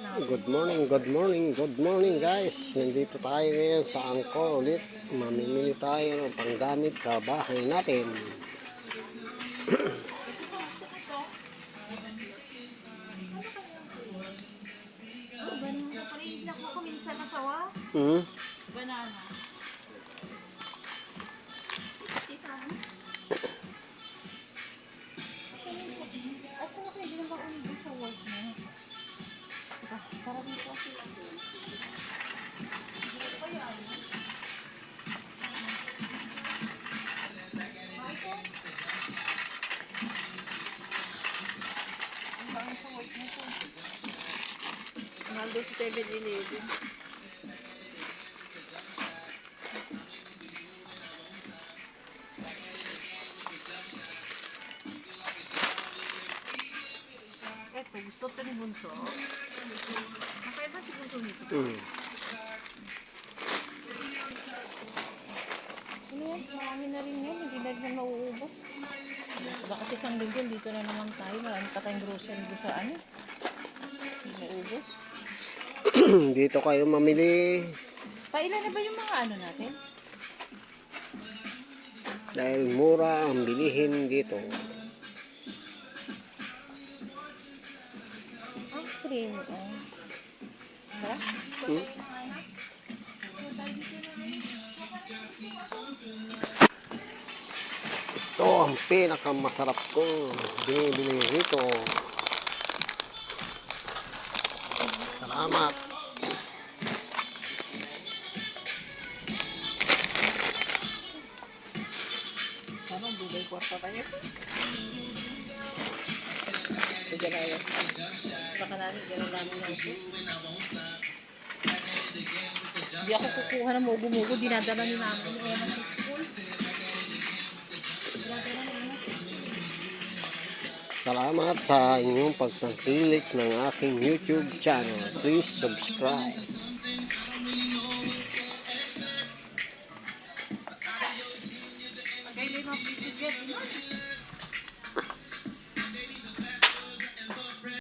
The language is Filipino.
Good morning, good morning, good morning guys. Nandito tayo ngayon sa Angkor ulit. Mamimili tayo ng panggamit sa bahay natin. Oh, banana Nandun si 7-Eleven. Eto, gusto to ni Bunso. Nakaiba si Bunso nito. Hmm. Ano yan? Marami na rin yun. Hindi na rin nauubos. Baka kasi isang linggo, dito na naman tayo. Marami pa tayong grocery doon sa ano. Dito kayo mamili Pailan na ba yung mga ano natin? dahil mura ang bilihin dito. Ah, cream. Oh. Tara? Hmm? Ito ang pinakamasarap kong binibili rito. Ano, bigay kwarta tayo. Bigyan na yun. Baka namin, gano'n namin yan. Hindi ako kukuha ng mugo-mugo. Dinadala ni mama ni Emma sa school. Dinadala ni Emma. Salamat sa inyong pagtangkilik ng aking YouTube channel. Please subscribe. кнопку «Две»